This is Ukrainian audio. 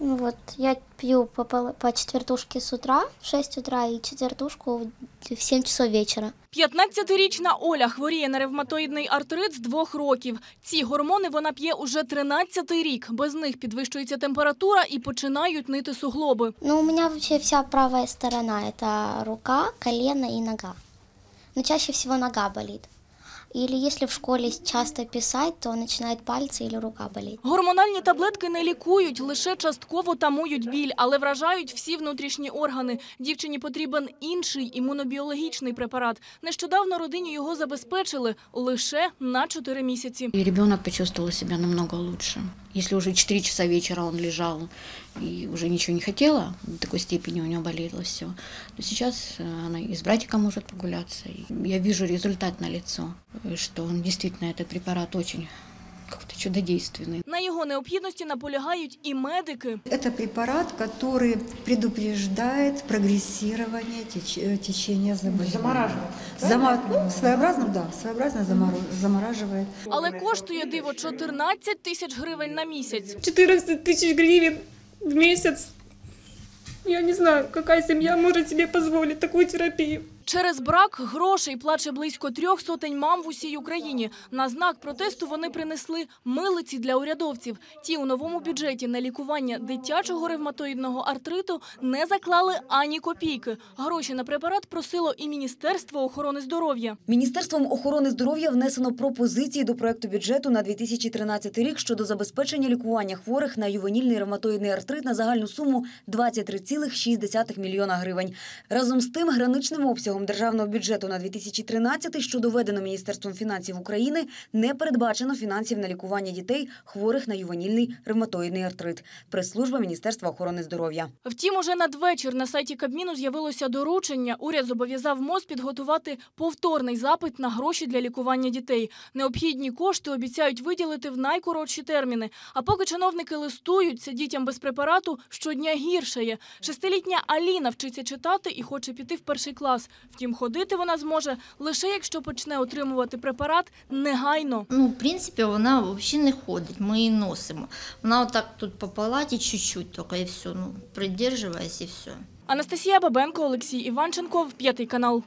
Ну вот, я пью по, пол- по четвертушке с утра в 6 утра и четвертушку в в 7 часов вечера. 15-річна Оля хворіє на ревматоїдний артрит з двох років. Ці гормони вона п'є уже 13-й рік. Без них підвищується температура і починають нити суглоби. Ну, у меня вообще вся правая сторона – это рука, колено и нога. Но чаще всего нога болит. Или если в школе часто писать, то начинают пальцы или рука болеть. Гормональні таблетки не лікують, лише частково тамують біль, але вражають всі внутрішні органи. Дівчині потрібен інший імунобіологічний препарат. Нещодавно родині його забезпечили лише на 4 місяці. І дитина почувствовал себе намного лучше. Если уже 4 часа вечера он лежал и уже ничего не хотела, до такой степени у него болело все, то сейчас э, она и с братиком может прогуляться. И я вижу результат на лицо, что он действительно, этот препарат очень как-то чудодейственный. На його необхідності наполягають і медики. Это препарат, который предупреждает прогрессирование теч- э, течения заболевания. Замораживает. ну, своеобразно, да, своеобразно заморо- замораживает. Але коштує диво 14 тисяч гривень на місяць. 14 тысяч гривен в месяц. Я не знаю, какая семья может себе позволить такую терапию. Через брак грошей плаче близько трьох сотень мам в усій Україні. На знак протесту вони принесли милиці для урядовців. Ті у новому бюджеті на лікування дитячого ревматоїдного артриту не заклали ані копійки. Гроші на препарат просило і Міністерство охорони здоров'я. Міністерством охорони здоров'я внесено пропозиції до проекту бюджету на 2013 рік щодо забезпечення лікування хворих на ювенільний ревматоїдний артрит на загальну суму 23,6 мільйона гривень. Разом з тим, граничним обсягом державного бюджету на 2013, що доведено Міністерством фінансів України, не передбачено фінансів на лікування дітей, хворих на ювенільний ревматоїдний артрит. Прес-служба Міністерства охорони здоров'я. Втім, уже надвечір на сайті Кабміну з'явилося доручення. Уряд зобов'язав МОЗ підготувати повторний запит на гроші для лікування дітей. Необхідні кошти обіцяють виділити в найкоротші терміни. А поки чиновники листуються дітям без препарату, щодня гіршає. Шестилітня Аліна вчиться читати і хоче піти в перший клас. Втім, ходити вона зможе лише якщо почне отримувати препарат негайно. Ну, в принципі, вона взагалі не ходить, ми її носимо. Вона отак тут по палаті чуть-чуть тільки і все, ну, придерживаясь і все. Анастасія Бабенко, Олексій Іванченко, п'ятий канал.